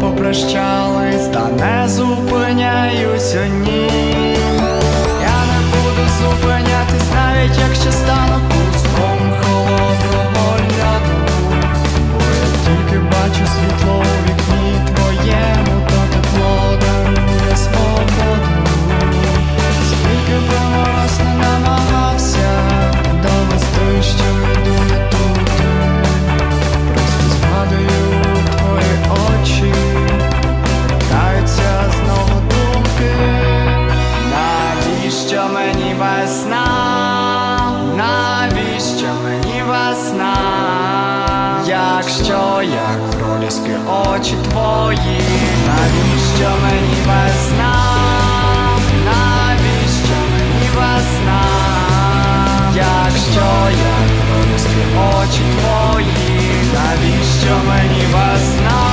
попрощались, та не зупиняюся ні. так, що як проліски очі твої, навіщо мені весна, навіщо мені весна, якщо як проліски очі твої, навіщо мені весна?